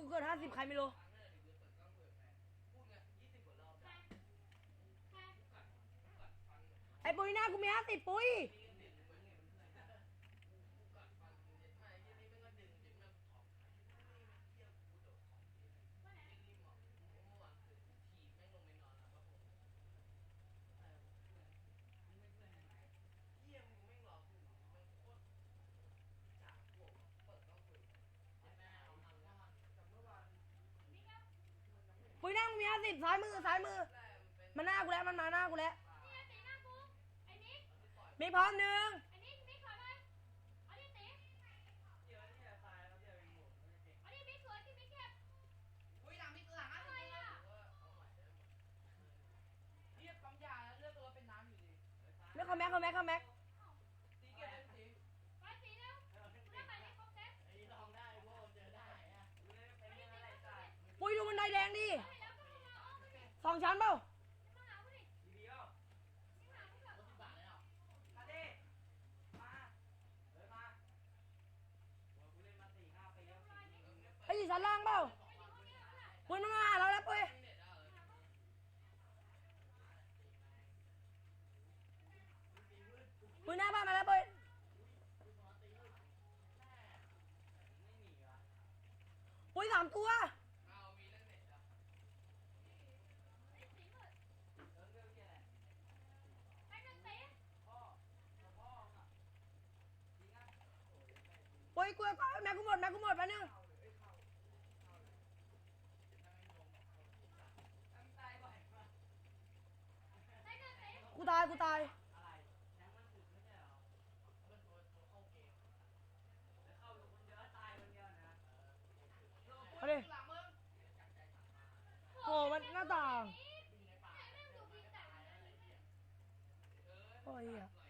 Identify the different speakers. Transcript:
Speaker 1: กูเกิดห้าสิบใครไม่รู้ไอ้ปุ้ยหน้ากูมีห้าสิบปุ้ย ปุ้ย หน้ากูมีห้าสิบซ้ายมือซ้ายมือ มันหน้ากูแล้วมันมาหน้ากูแล้ว
Speaker 2: นี่ตีหน้ากูไอ้นิก
Speaker 1: มีพร้อมหนึ่ง
Speaker 2: ไอ้นิกนิกขอหน่อยเอาดิตีเอาดิบิ๊กสวยที่บิ๊กเก็บ
Speaker 3: อุ้ยหลังมีหลังอะ
Speaker 2: อะไรอะ
Speaker 3: เรียบปั๊มยาแล้วเลือดตัวเป็นน้ำอยู่ดิ
Speaker 1: ไม่เข้าแม็กเข้าแม็กเข้าแม็ก
Speaker 2: มา
Speaker 1: สี่
Speaker 2: ห้า
Speaker 3: ปีแล้ว
Speaker 1: ไอ้ยู่ชั้นล่างเปล่า
Speaker 2: ปุ้ย
Speaker 1: มันมาหาเราแล้วปุ้ยปุ้ยหน้าบ้านมาแล้วปุ้ยปุ้ยสามตัว
Speaker 2: ตีตีหมดไปกันตี
Speaker 1: ปุ้ยกูก็แม็กกูหมดแม็กกูหมดไปบนึง
Speaker 2: กูตา
Speaker 1: ยกูตาย
Speaker 3: อะไรแทงมันถึกไม่ใช่เหรอมันโดนเข้าดิ
Speaker 1: โอ้มันหน้าต่างโอ้ยเหี้ย
Speaker 3: ไ